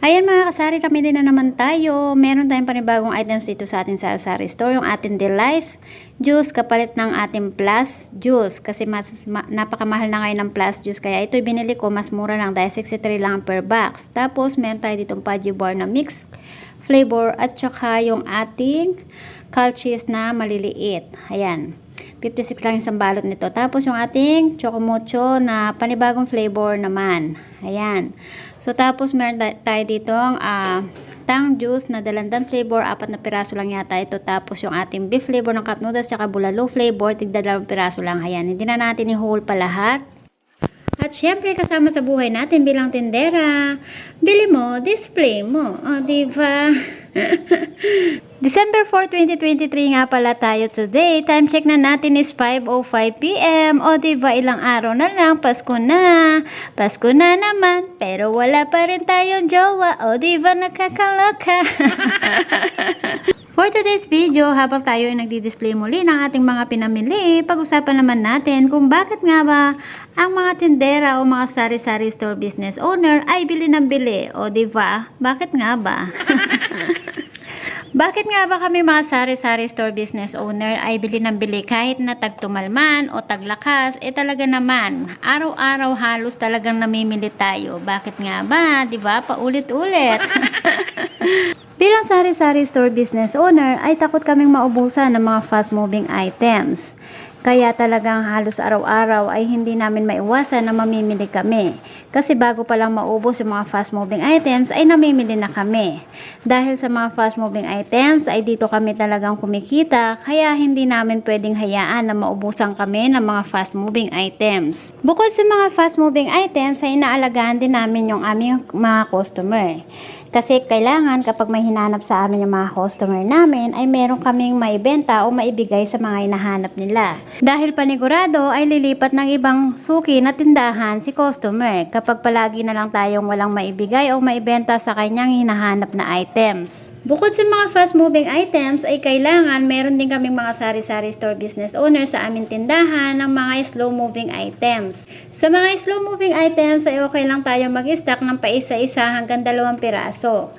Ayan mga kasari, kami din na naman tayo. Meron tayong panibagong items dito sa ating sari-sari store. Yung ating Delife juice kapalit ng ating plus juice. Kasi mas, ma, napakamahal na ngayon ng plus juice. Kaya ito binili ko, mas mura lang dahil 63 lang per box. Tapos meron tayo ditong Pudgy Bar na mix flavor at saka yung ating cal cheese na maliliit. Ayan. 56 lang isang balot nito. Tapos yung ating chocomocho na panibagong flavor naman. Ayan. So tapos meron ta- tayo ditong ah, tang juice na dalandan flavor. Apat na piraso lang yata ito. Tapos yung ating beef flavor ng cup noodles tsaka bulalo flavor. Tigda dalawang piraso lang. Ayan. Hindi na natin i-whole pa lahat. At syempre kasama sa buhay natin bilang tindera, bili mo, display mo. O, di ba? December 4, 2023 nga pala tayo today. Time check na natin is 5.05pm. O di ba ilang araw na lang, Pasko na. Pasko na naman, pero wala pa rin tayong jowa. O di ba nakakaloka? For today's video, habang tayo ay nagdi-display muli ng ating mga pinamili, pag-usapan naman natin kung bakit nga ba ang mga tindera o mga sari-sari store business owner ay bili ng bili. O ba? Bakit nga ba? Bakit nga ba kami mga sari-sari store business owner ay bili ng bili kahit na tagtumalman o taglakas? Eh talaga naman, araw-araw halos talagang namimili tayo. Bakit nga ba? Di ba? Paulit-ulit. Bilang sari-sari store business owner ay takot kaming maubusan ng mga fast-moving items. Kaya talagang halos araw-araw ay hindi namin maiwasan na mamimili kami. Kasi bago pa lang maubos yung mga fast-moving items ay namimili na kami. Dahil sa mga fast-moving items ay dito kami talagang kumikita kaya hindi namin pwedeng hayaan na maubusan kami ng mga fast-moving items. Bukod sa mga fast-moving items ay inaalagaan din namin yung aming mga customer. Kasi kailangan kapag may hinanap sa amin yung mga customer namin ay meron kaming maibenta o maibigay sa mga hinahanap nila. Dahil panigurado ay lilipat ng ibang suki na tindahan si customer kapag palagi na lang tayong walang maibigay o maibenta sa kanyang hinahanap na items. Bukod sa mga fast-moving items, ay kailangan meron din kaming mga sari-sari store business owner sa aming tindahan ng mga slow-moving items. Sa mga slow-moving items, ay okay lang tayo mag-stock ng paisa-isa hanggang dalawang piraso.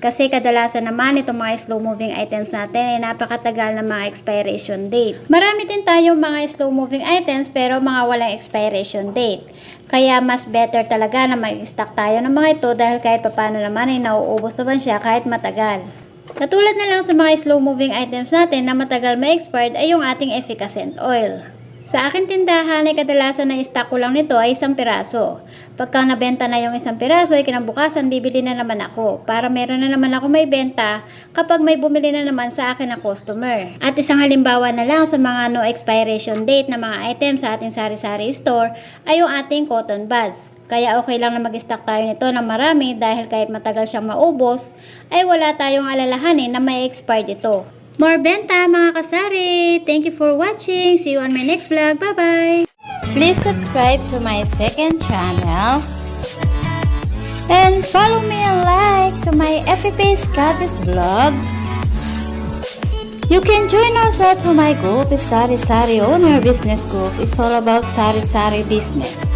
Kasi kadalasan naman itong mga slow-moving items natin ay napakatagal na mga expiration date. Marami din tayong mga slow-moving items pero mga walang expiration date. Kaya mas better talaga na mag-stock tayo ng mga ito dahil kahit papano naman ay nauubos naman siya kahit matagal. Katulad na lang sa mga slow-moving items natin na matagal ma-expired ay yung ating efficacent oil. Sa akin tindahan ay kadalasan na stock ko lang nito ay isang piraso. Pagka nabenta na yung isang piraso ay kinabukasan bibili na naman ako para meron na naman ako may benta kapag may bumili na naman sa akin na customer. At isang halimbawa na lang sa mga no expiration date na mga items sa ating sari-sari store ay yung ating cotton buds. Kaya okay lang na mag-stock tayo nito ng marami dahil kahit matagal siyang maubos ay wala tayong alalahanin na may expired ito. More benta mga kasari! Thank you for watching! See you on my next vlog. Bye-bye! Please subscribe to my second channel and follow me and like to my FB Scottish Vlogs. You can join also to my group, Sari Sari Owner Business Group. It's all about Sari Sari business.